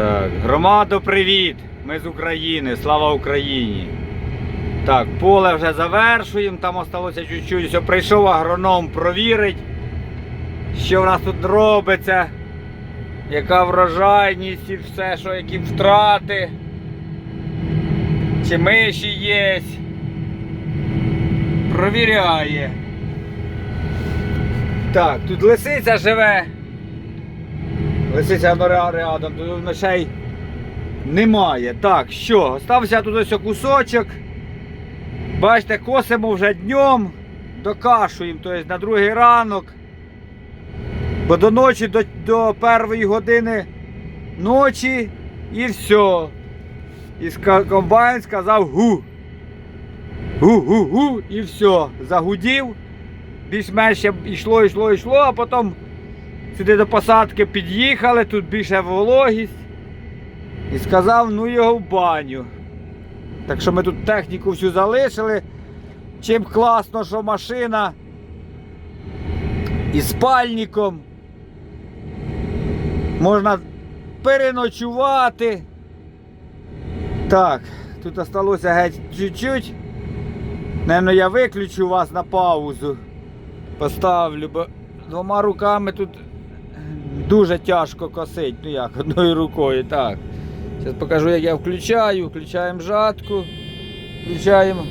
Так, громадо, привіт! Ми з України, слава Україні. Так, поле вже завершуємо, там осталося чуть-чуть. Все, прийшов агроном провірить, що в нас тут робиться, яка врожайність і все, що які втрати. Чи миші є. Провіряє. Так, тут лисиця живе. Лисиця воно рядом, тут мишей немає. Так, що? Остався тут ось кусочок. Бачите, косимо вже днем, докашуємо, тобто на другий ранок. Бо до ночі, до, до першої години ночі і все. І комбайн сказав гу. Гу-гу-гу і все. Загудів. Більш-менш йшло, йшло, йшло, а потім сюди до посадки під'їхали, тут більше вологість. І сказав, ну його в баню. Так що ми тут техніку всю залишили. Чим класно, що машина із спальником. Можна переночувати. Так, тут осталося геть чуть-чуть. Наверно, я виключу вас на паузу. Поставлю, бо двома руками тут дуже тяжко косить. Ну як, одною рукою, так. Зараз покажу, як я включаю. Включаємо жатку, включаємо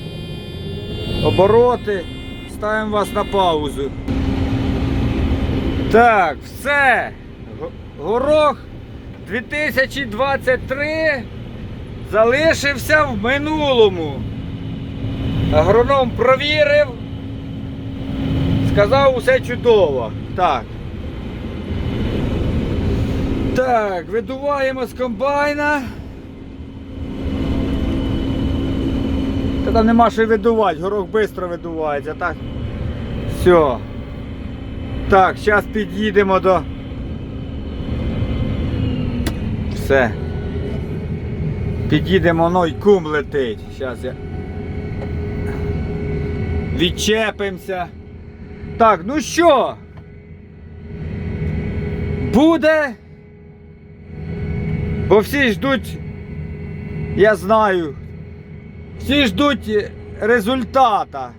обороти, ставимо вас на паузу. Так, все. Горох 2023 залишився в минулому. Агроном провірив. Сказав усе чудово. Так. Так, видуваємо з комбайна. Та там нема що видувати, горох швидко видувається, так? Все. Так, зараз під'їдемо до. Все. Під'їдемо, ну й кум летить. Зараз я. Відчепимося. Так, ну що? Буде. Бо всі ждуть, я знаю, всі ждуть результата,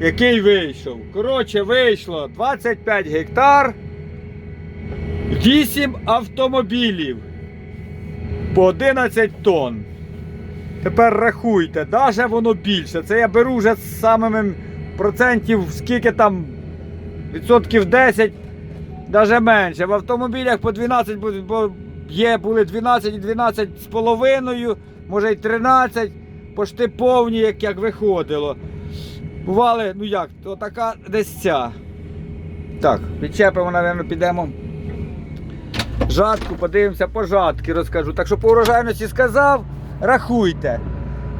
який вийшов. Коротше, вийшло 25 гектар, 8 автомобілів по 11 тонн. Тепер рахуйте, даже воно більше. Це я беру вже з самими процентів, скільки там, відсотків 10, навіть менше. В автомобілях по 12, бо- бо є були 12 і 12 з половиною, може й 13, пошти повні, як, як виходило. Бували, ну як, то така десь ця. Так, відчепимо, напевно, підемо. Жатку, подивимося по жатки, розкажу. Так що по урожайності сказав, рахуйте.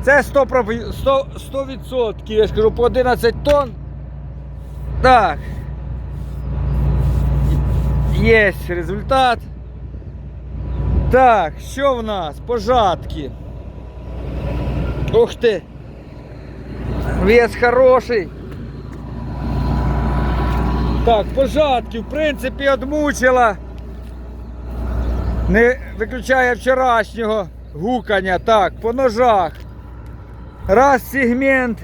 Це 100%, 100, 100% я ж кажу, по 11 тонн. Так. Є результат. Так, що в нас? По жатки. Ух ти. Вес хороший. Так, по жатки, в принципі, одмучила. Не виключає вчорашнього гукання. Так, по ножах. Раз сегмент.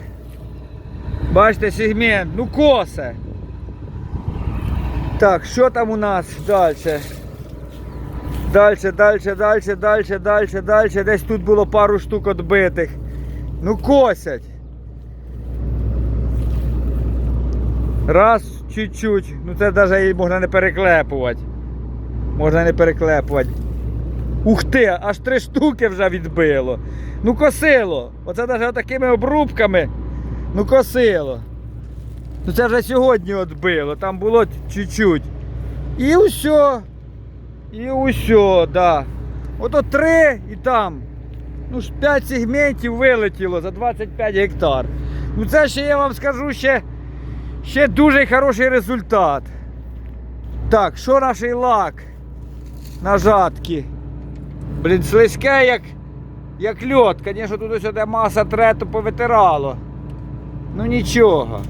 Бачите, сегмент. Ну косе. Так, що там у нас далі? Дальше, дальше, дальше, дальше, дальше, дальше. Десь тут було пару штук відбитих. Ну косять. Раз, чуть-чуть. Ну це навіть і можна не переклепувати. Можна не переклепувати. Ух ти, аж три штуки вже відбило. Ну косило. Оце навіть такими обрубками. Ну косило. Ну це вже сьогодні відбило, там було чуть-чуть. І усе. І усе, да. Ото три і там. Ну ж 5 сегментів вилетіло за 25 гектар. Ну це ще я вам скажу ще, ще дуже хороший результат. Так, що наш лак на жатки? Блін, слизьке як, як льот. Звісно, тут ось де маса трету повитирало. Ну нічого.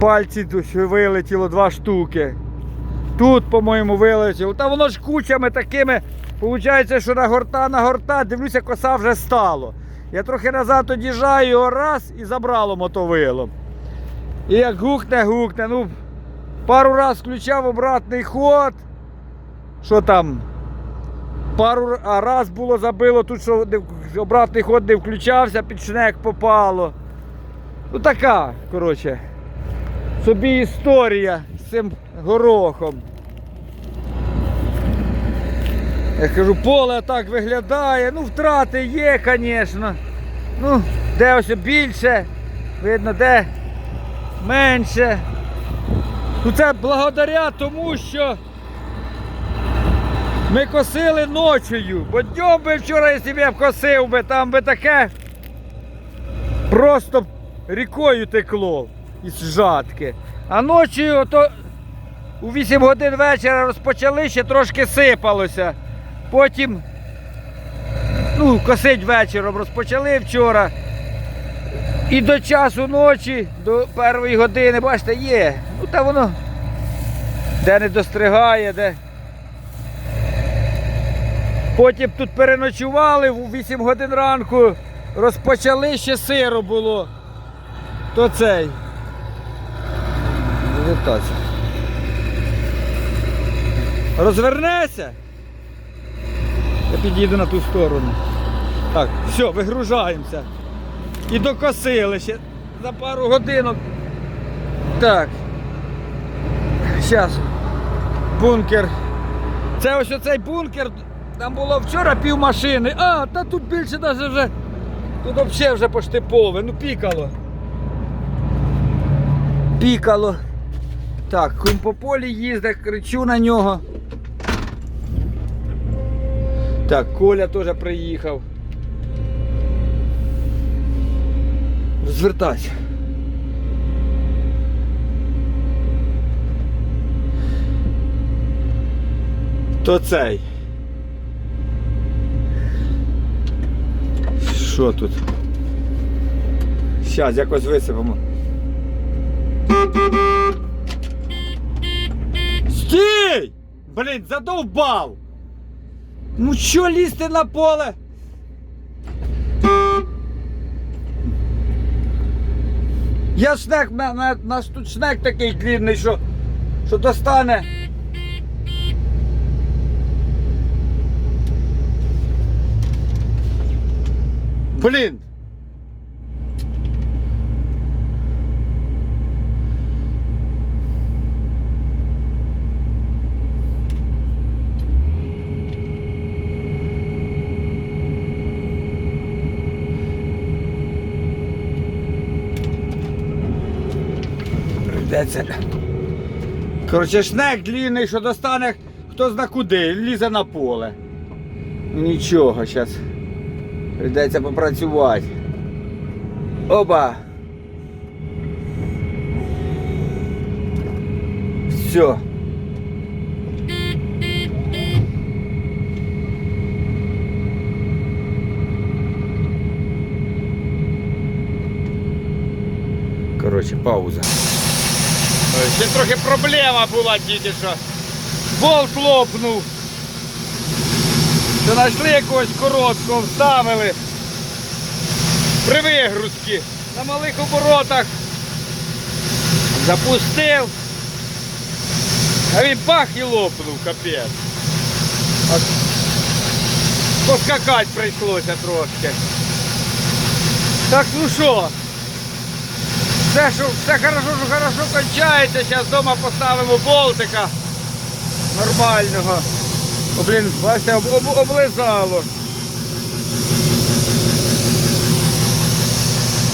Пальці тут вилетіло два штуки. Тут, по-моєму, вилетіло. Та воно ж кучами такими. Получається, що на горта, на горта, дивлюся, коса вже стало. Я трохи назад одіжджаю його раз і забрало мотовилом. І як гукне, гукне. Ну, пару раз включав обратний ход. Що там? Пару раз було забило, тут що обратний ход не включався, під шнек попало. Ну така, коротше, собі історія цим горохом. Я кажу, поле так виглядає, ну втрати є, звісно. Ну, де ось більше, видно, де менше. Ну це благодаря тому, що ми косили ночею, бо днем би вчора, якщо косив би, там би таке просто рікою текло із жатки. А ночі ото у 8 годин вечора розпочали, ще трошки сипалося. Потім, ну, косить вечором розпочали вчора. І до часу ночі, до першої години, бачите, є. Ну та воно де не достригає, де. Потім тут переночували у 8 годин ранку, розпочали ще сиро було. То цей. Завертайся. Розвернеться. Я підійду на ту сторону. Так, все, вигружаємося. І докосили ще за пару годинок. Так. Зараз. Бункер. Це ось оцей бункер. Там було вчора пів машини. А, та тут більше навіть вже. Тут взагалі вже почти поле. Ну пікало. Пікало. Так, кум по полі їздить, кричу на нього. Так, Коля теж приїхав. Розвертайся. То цей. Що тут? Зараз якось висипемо. Стій! Блін, задовбав! Ну що лізти на поле? Я шнек, на, на, наш тут шнек такий длинний, що, що достане. Блін! Прийдеться. Коротше, шнек длинний, що достане хто зна куди, лізе на поле. Нічого, зараз прийдеться попрацювати. Оба. Все. Коротше, пауза. Ще трохи проблема була тільки що. Болт лопнув. Що знайшли якогось короткого, вставили. При вигрузці. На малих оборотах. Запустив. А він пах і лопнув, капець. От Поскакати прийшлося трошки. Так ну що? Все, що, все хорошо, що хорошо кончається. Зараз вдома поставимо болтика нормального. О, блін, бачите, об, об, облизало.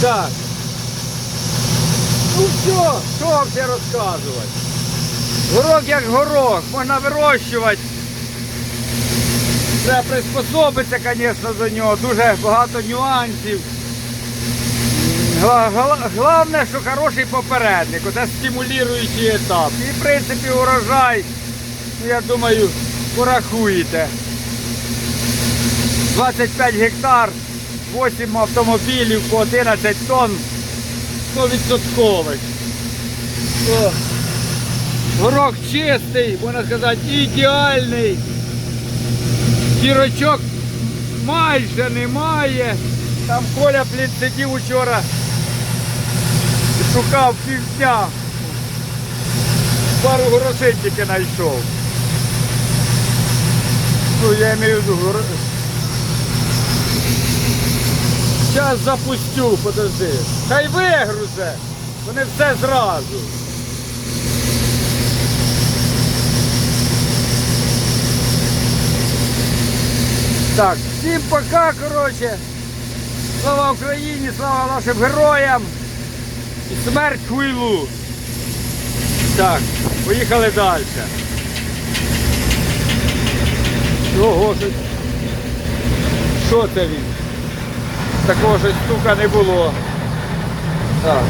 Так. Ну все, що вам ще розказувати? Горох як горох, можна вирощувати. Треба приспособитися, звісно, до нього. Дуже багато нюансів. Головне, що хороший попередник, це стимулюючий етап. І в принципі урожай, ну, я думаю, порахуєте. 25 гектар, 8 автомобілів по 11 тонн, 100%. О. Горох чистий, можна сказати, ідеальний. Кірочок майже немає. Там Коля, блін, сидів учора. Шукав півдня. Пару грошей тільки знайшов. Ну, я маю в виду. Зараз запустю, подожди. Хай вигрузе. Вони все зразу. Так, всім пока, коротше. Слава Україні, слава нашим героям. Смерть хуйлу. Так, поїхали далі. Ого, щось. Що це він? Такого щось стука не було. Так.